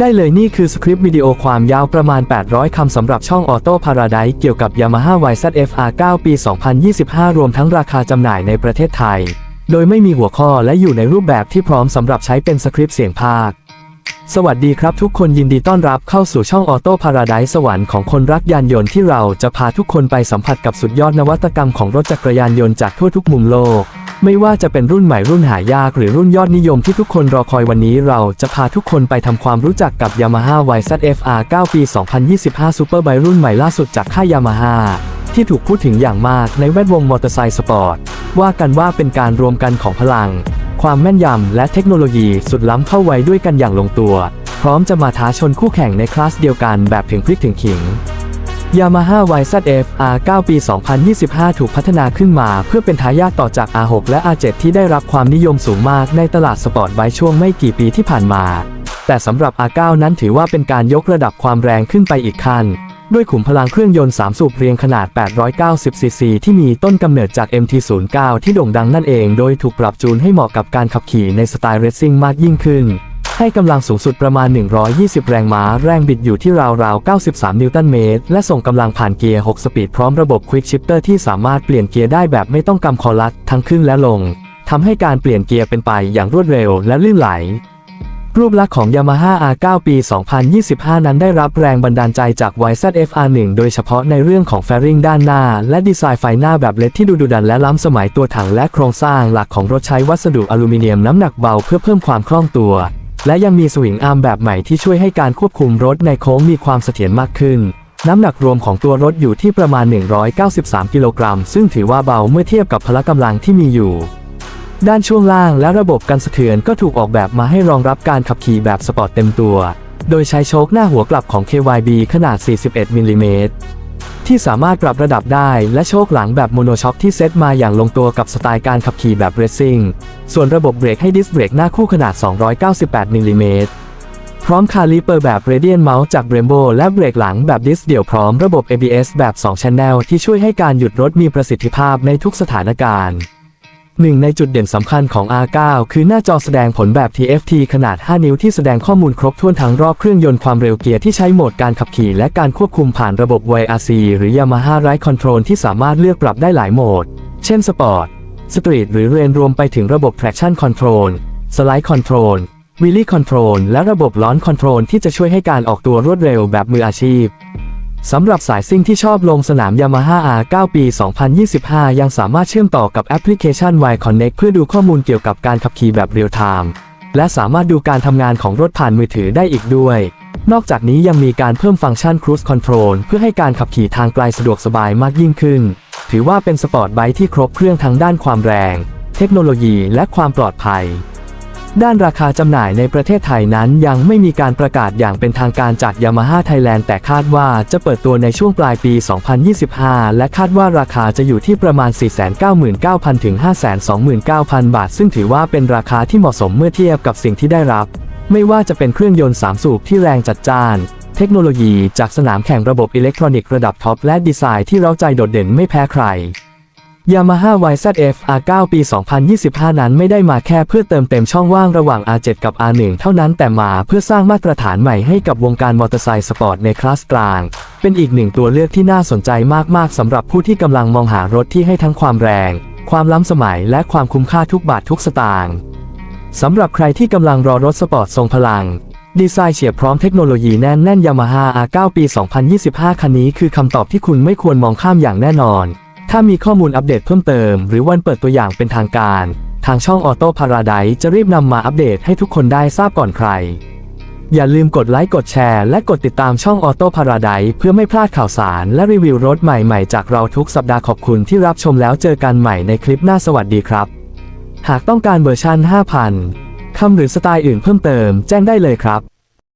ได้เลยนี่คือสคริปต์วิดีโอความยาวประมาณ 800 คำสำหรับช่อง Auto Paradise เกี่ยวกับ Yamaha YZF-R 9 ปี 2025 รวมทั้งราคาจำหน่ายในประเทศไทย โดยไม่มีหัวข้อและอยู่ในรูปแบบที่พร้อมสำหรับใช้เป็นสคริปต์เสียงภาค สวัสดีครับทุกคนยินดีต้อนรับเข้าสู่ช่อง Auto Paradise สวรรค์ของคนรักยานยนต์ที่เราจะพาทุกคนไปสัมผัสกับสุดยอดนวัตกรรมของรถจักรยานยนต์จากทั่วทุกมุมโลก ไม่ว่าจะเป็นรุ่นใหม่รุ่นหายากหรือรุ่นยอดนิยมที่ทุกคนรอคอยวันนี้เราจะพาทุกคนไปทำความรู้จักกับ Yamaha YZF-R 9 ปี 2025 Superbike รุ่นใหม่ล่าสุดจากค่าย Yamaha ที่ถูกพูดถึงอย่างมากในแวดวงมอเตอร์ไซค์สปอร์ต ว่ากันว่าเป็นการรวมกันของพลัง ความแม่นยำและเทคโนโลยีสุดล้ำเข้าไว้ด้วยกันอย่างลงตัว พร้อมจะมาท้าชนคู่แข่งในคลาสเดียวกันแบบถึงพริกถึงขิง Yamaha YZF R9 ปี 2025 ถูกพัฒนาขึ้นมาเพื่อเป็นทายาทต่อจาก R6 และ R7 ที่ได้รับความนิยมสูงมากในตลาดสปอร์ตไบค์ช่วงไม่กี่ปีที่ผ่านมา แต่สำหรับ R9 นั้นถือว่าเป็นการยกระดับความแรงขึ้นไปอีกขั้น ด้วยขุมพลังเครื่องยนต์ 3 สูบเรียงขนาด 890 ซีซี ที่มีต้นกำเนิดจาก MT09 ที่โด่งดังนั่นเอง โดยถูกปรับจูนให้เหมาะกับการขับขี่ในสไตล์เรซซิ่งมากยิ่งขึ้น ให้กำลังสูงสุดประมาณ 120 แรงม้า แรงบิดอยู่ที่ราวๆ 93 นิวตันเมตร และส่งกำลังผ่านเกียร์ 6 สปีดพร้อมระบบ Quick Shifter ที่สามารถเปลี่ยนเกียร์ได้แบบไม่ต้องกำคอลัดทั้งขึ้นและลง ทำให้การเปลี่ยนเกียร์เป็นไปอย่างรวดเร็วและลื่นไหล รูปลักษณ์ของ Yamaha R9 ปี 2025 นั้นได้รับแรงบันดาลใจจาก YZF-R1 โดยเฉพาะในเรื่องของแฟริงด้านหน้า และดีไซน์ไฟหน้าแบบเล็ดที่ดูดุดันและล้ำสมัยตัวถังและโครงสร้างหลักของรถใช้วัสดุอลูมิเนียมน้ำหนักเบาเพื่อเพิ่มความคล่องตัว และยังมีสวิงอาร์มแบบใหม่ที่ช่วยให้การควบคุมรถในโค้งมีความเสถียรมากขึ้น น้ำหนักรวมของตัวรถอยู่ที่ประมาณ 193 กิโลกรัม ซึ่งถือว่าเบาเมื่อเทียบกับพละกำลังที่มีอยู่ ด้านช่วงล่างและระบบกันสะเทือนก็ถูกออกแบบมาให้รองรับการขับขี่แบบสปอร์ตเต็มตัว โดยใช้โชคหน้าหัวกลับของ KYB ขนาด 41 มิลลิเมตร ที่สามารถปรับระดับได้และโชคหลังแบบโมโนช็อคที่เซตมาอย่างลงตัวกับสไตล์การขับขี่แบบเรซซิ่ง ส่วนระบบเบรกให้ดิสเบรกหน้าคู่ขนาด 298มิลลิเมตรพร้อมคาลิเปอร์แบบ Radiant Mouse จาก Brembo และเบรกหลังแบบดิสเดี่ยวพร้อมระบบ ABS แบบ 2 Channel ที่ช่วยให้การหยุดรถมีประสิทธิภาพในทุกสถานการณ์ หนึ่งในจุดเด่นสำคัญของ R9 คือหน้าจอแสดงผลแบบ TFT ขนาด 5 นิ้วที่แสดงข้อมูลครบถ้วนทั้งรอบเครื่องยนต์ความเร็วเกียร์ที่ใช้โหมดการขับขี่และการควบคุมผ่านระบบ YRC หรือ Yamaha Ride Control ที่สามารถเลือกปรับได้หลายโหมด เช่น Sport Street หรือ Rain รวมไปถึงระบบ Traction Control Slide Control Wheelie Control และระบบ Launch Control ที่จะช่วยให้การออกตัวรวดเร็วแบบมืออาชีพ สำหรับสายซิ่งที่ชอบลงสนาม Yamaha R9 ปี 2025 ยังสามารถเชื่อมต่อกับแอปพลิเคชัน Y Connect เพื่อดูข้อมูลเกี่ยวกับการขับขี่แบบเรียลไทม์และสามารถดูการทำงานของรถผ่านมือถือได้อีกด้วย นอกจากนี้ยังมีการเพิ่มฟังก์ชัน Cruise Control เพื่อให้การขับขี่ทางไกลสะดวกสบายมากยิ่งขึ้น ถือว่าเป็นสปอร์ตไบค์ที่ครบเครื่องทั้งด้านความแรง เทคโนโลยี และความปลอดภัย ด้านราคาจำหน่ายในประเทศไทยนั้นยังไม่มีการประกาศอย่างเป็นทางการจาก Yamaha Thailand แต่คาดว่าจะเปิดตัวในช่วงปลายปี 2025 และคาดว่าราคาจะอยู่ที่ประมาณ 499,000 ถึง 529,000 บาท ซึ่งถือว่าเป็นราคาที่เหมาะสมเมื่อเทียบกับสิ่งที่ได้รับ ไม่ว่าจะเป็นเครื่องยนต์ 3 สูบที่แรงจัดจ้าน เทคโนโลยีจากสนามแข่งระบบอิเล็กทรอนิกส์ระดับท็อปและดีไซน์ที่เร้าใจโดดเด่นไม่แพ้ใคร Yamaha YZF R9 ปี 2025 นั้นไม่ได้มาแค่เพื่อเติมเต็มช่องว่างระหว่าง R7 กับ R1 เท่านั้นแต่มาเพื่อสร้างมาตรฐานใหม่ให้กับวงการมอเตอร์ไซค์สปอร์ตในคลาสกลาง เป็นอีกหนึ่งตัวเลือกที่น่าสนใจมาก ๆสำหรับผู้ที่กำลังมองหารถที่ให้ทั้งความแรง ความล้ำสมัยและความคุ้มค่าทุกบาททุกสตางค์สำหรับใครที่กำลังรอรถสปอร์ตทรงพลัง ดีไซน์เฉียบพร้อมเทคโนโลยีแน่นแน่น Yamaha R9 ปี 2025 คันนี้คือคำตอบที่คุณไม่ควรมองข้ามอย่างแน่นอน ถ้ามีข้อมูลอัปเดตเพิ่มเติม หรือวันเปิดตัวอย่างเป็นทางการ ทางช่อง Auto Paradise จะรีบนำมาอัปเดตให้ทุกคนได้ทราบก่อนใคร อย่าลืมกดไลค์กดแชร์และกดติดตามช่อง Auto Paradise เพื่อไม่พลาดข่าวสารและรีวิวรถใหม่ ๆ จากเราทุกสัปดาห์ขอบคุณที่รับชมแล้วเจอกันใหม่ในคลิปหน้าสวัสดีครับ หากต้องการเวอร์ชัน 5,000 คำหรือสไตล์อื่นเพิ่มเติมแจ้งได้เลยครับ